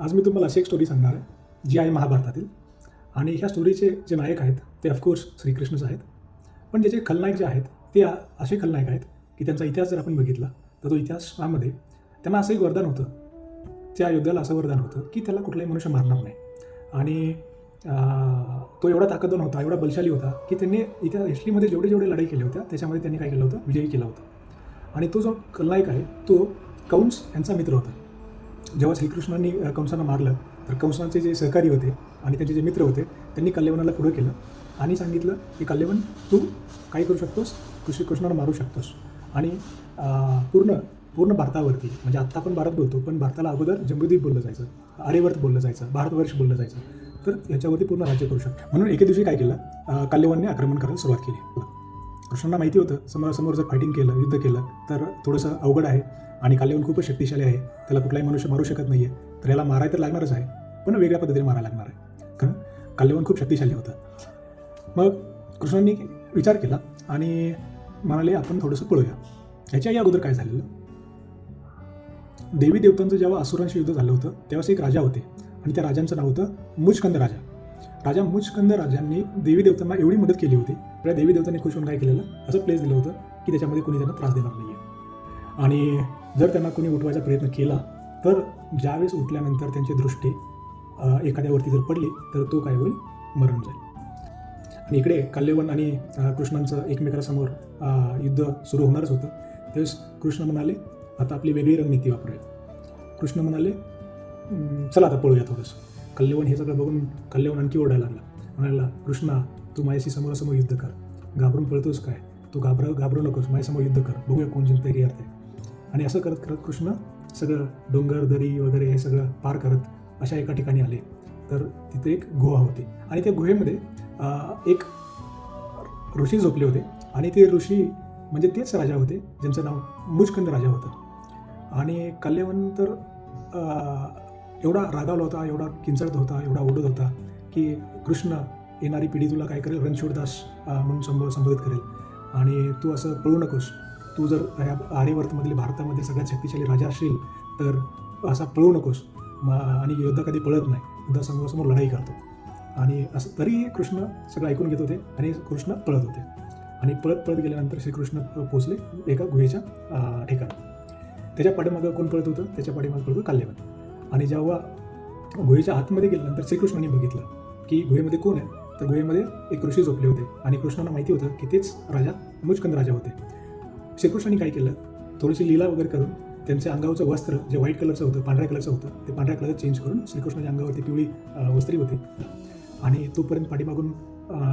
आज मी तुम्हाला अशी एक स्टोरी सांगणार आहे जी आहे महाभारतातील. आणि ह्या स्टोरीचे जे नायक आहेत ते ऑफकोर्स श्रीकृष्णच आहेत. पण ज्याचे खलनायक जे आहेत ते असे खलनायक आहेत की त्यांचा इतिहास जर आपण बघितला तर तो इतिहासामध्ये त्यांना असं एक वरदान होतं त्या योद्ध्याला असं वरदान होतं की त्याला कुठलाही मनुष्य मारणार नाही. आणि तो एवढा ताकदवान होता एवढा बलशाली होता की त्यांनी इतिहास हिस्ट्रीमध्ये जेवढे जेवढे लढाई केल्या होत्या त्याच्यामध्ये त्यांनी काय केलं होतं विजयी केला होता. आणि तो जो खलनायक आहे तो कंस यांचा मित्र होता. जेव्हा श्रीकृष्णांनी कंसांना मारलं तर कंसांचे जे सहकारी होते आणि त्यांचे जे मित्र होते त्यांनी कल्यवनाला पुढं केलं आणि सांगितलं की कल्यवन तू काय करू शकतोस? कृषी श्रीकृष्णाला मारू शकतोस. आणि पूर्ण पूर्ण भारतावरती म्हणजे आत्ता आपण भारत बोलतो पण भारताला अगोदर जम्बूद्वीप बोललं जायचं आर्यवर्त बोललं जायचं भारतवर्ष बोललं जायचं तर याच्यावरती पूर्ण राज्य करू शकतो. म्हणून एके दिवशी काय केलं? कल्यवनने आक्रमण करायला सुरुवात केली. कृष्णांना माहिती होतं समोरासमोर जर फायटिंग केलं युद्ध केलं तर थोडंसं अवघड आहे. आणि कालेवन खूपच शक्तिशाली आहे. त्याला कुठलाही मनुष्य मारू शकत नाही आहे तर याला माराय तर लागणारच आहे. पण वेगळ्या पद्धतीने मारायला लागणार आहे. कारण कालेवन खूप शक्तिशाली होतं. मग कृष्णांनी विचार केला आणि म्हणाले आपण थोडंसं पळूया. ह्याच्या अगोदर काय झालेलं? देवी देवतांचं जेव्हा असुरांशी युद्ध झालं होतं तेव्हाच एक राजा होते. आणि त्या राजांचं नाव होतं मुचकंद राजा. राजा मुचकंद राजांनी देवी देवतांना एवढी मदत केली होती. त्या देवी देवतांनी खुश होऊन काय केलेलं? असं प्लेस दिलं होतं की त्याच्यामध्ये कोणी त्यांना त्रास देणार नाही आहे आणि जर त्यांना कोणी उठवायचा प्रयत्न केला तर ज्यावेळेस उठल्यानंतर त्यांची दृष्टी एखाद्यावरती जर पडली तर तो काय होईल? मरण जाईल. आणि इकडे कल्लेवन आणि कृष्णांचं एकमेकांसमोर युद्ध सुरू होणारच होतं. त्यावेळेस कृष्ण म्हणाले आता आपली वेगळी रणनीती वापरूया. कृष्ण म्हणाले चला आता पळूया थोडंसं. कल्लेवन हे सगळं बघून कल्लेवन आणखी ओढायला लागला. म्हणाला कृष्णा तू माझ्याशी समोरासमोर युद्ध कर. घाबरून पळतोस काय? तू घाबर घाबरू नकोस. माझ्यासमोर युद्ध कर. बघूया कोण जिंकते की हरते आणि असं करत करत कृष्ण सगळं डोंगर दरी वगैरे हे सगळं पार करत अशा एका ठिकाणी आले. तर तिथे एक गुहा होती. आणि त्या गुहेमध्ये एक ऋषी झोपले होते. आणि ते ऋषी म्हणजे तेच राजा होते ज्यांचं नाव मुचकंद राजा होतं. आणि कल्लेवन तर एवढा रागावला होता एवढा किंचळत होता एवढा ओढत होता की कृष्ण येणारी पिढी तुला काय करेल? रणछोडदास म्हणून संबो संबोधित करेल. आणि तू असं पळू नकोस. तू जर ह्या आर्यवर्तमधील भारतामध्ये सगळ्यात शक्तिशाली राजा असशील तर असा पळू नकोस. म आणि योद्धा कधी पळत नाही. युद्धा समोरासमोर लढाई करतो. आणि असं तरीही कृष्ण सगळं ऐकून घेत होते आणि कृष्ण पळत होते. आणि पळत पळत गेल्यानंतर श्रीकृष्ण पोचले एका गुहेच्या ठिकाणी. त्याच्या पाठीमागं कोण पळत होतं? त्याच्या पाठीमागं पळत होतं काल्यवन आणि जेव्हा गुहेच्या आतमध्ये गेल्यानंतर श्रीकृष्णांनी बघितलं की गुहेमध्ये कोण आहे? तर गुहेमध्ये एक ऋषी झोपले होते. आणि कृष्णांना माहिती होतं की तेच राजा मुचकंद राजा होते. श्रीकृष्णाने काय केलं? थोडीशी लीला वगैरे करून त्यांच्या अंगावरचं वस्त्र जे व्हाईट कलरचं होतं पांढऱ्या कलरचं होतं ते पांढऱ्या कलर चेंज करून श्रीकृष्णाच्या अंगावरती पिवळी वस्त्री होती. आणि तोपर्यंत पाठीमागून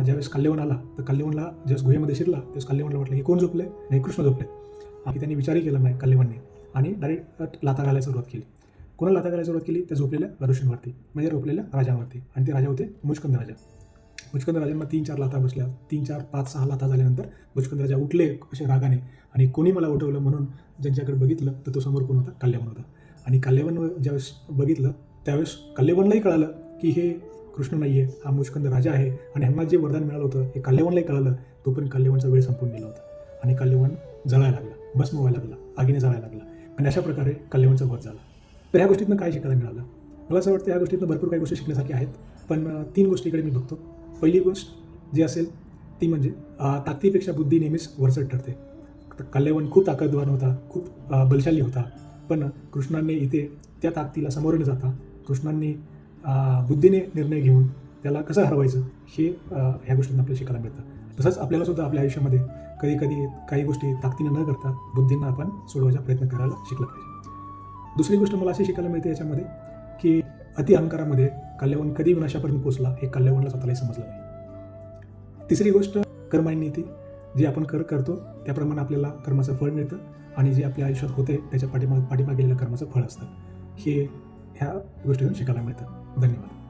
ज्यावेळेस कल्लेवन आला तर कल्लेवनला ज्यावेळेस गुहेमध्ये शिरला त्यावेळेस कल्लेवनला वाटलं की कोण झोपले नाही कृष्ण झोपले. आणि त्यांनी विचारही केला नाही कल्लेवनने. आणि डायरेक्ट लाता घालायला सुरुवात केली. कोणाला लाता घालायला सुरुवात केली? त्या झोपलेल्या ऋषींवरती म्हणजे झोपलेल्या राजांवरती. आणि ते राजा होते मुचकंद राजा. मुचकंद राजांना तीन चार लाथा बसल्या. तीन चार पाच सहा लाथा झाल्यानंतर मुचकंद राजा उठले असे रागाने आणि कोणी मला उठवलं म्हणून ज्यांच्याकडे बघितलं तर तो समोर कोण होता? कल्लेवन होता. आणि कल्लेवन ज्यावेळेस बघितलं त्यावेळेस कल्यावनलाही कळालं की हे कृष्ण नाही आहे हा मुचकंद राजा आहे आणि ह्यांना जे वरदान मिळालं होतं हे कल्लेवनलाही कळालं तोपर्यंत कल्लेवनचा वेळ संपून गेला होता. आणि कल्लेवन जळायला लागला भस्म व्हायला लागला आगीने जळायला लागला. आणि अशा प्रकारे कल्लेवनचा वध झाला. तर ह्या गोष्टीतनं काय शिकायला मिळालं? मला असं वाटतं या गोष्टीतनं भरपूर काही गोष्टी शिकण्यासारख्या आहेत. पण तीन गोष्टीकडे मी बघतो. पहिली गोष्ट जी असेल ती म्हणजे ताकदीपेक्षा बुद्धी नेहमीच वरचढ ठरते. तर खूप ताकदवान होता खूप बलशाली होता. पण कृष्णांनी इथे त्या ताकदीला समोर न जाता कृष्णांनी बुद्धीने निर्णय घेऊन त्याला कसं हरवायचं हे ह्या गोष्टींना आपल्याला शिकायला मिळतं. तसंच आपल्याला सुद्धा आपल्या आयुष्यामध्ये कधी कधी काही गोष्टी ताकदीने न करता बुद्धींना आपण सोडवायचा प्रयत्न करायला शिकलं पाहिजे. दुसरी गोष्ट मला अशी शिकायला मिळते याच्यामध्ये की अति अहंकारामध्ये कल्यावन कधी विनाशापर्यंत पोचला हे कल्यावनला स्वतःलाही समजलं नाही. तिसरी गोष्ट कर्माची ती जे आपण कर करतो त्याप्रमाणे आपल्याला कर्माचं फळ मिळतं आणि जे आपल्या आयुष्यात होते त्याच्या पाठीमाग पाठीमागे गेलेलं कर्माचं फळ असतं. हे ह्या गोष्टीतून शिकायला मिळतं. धन्यवाद.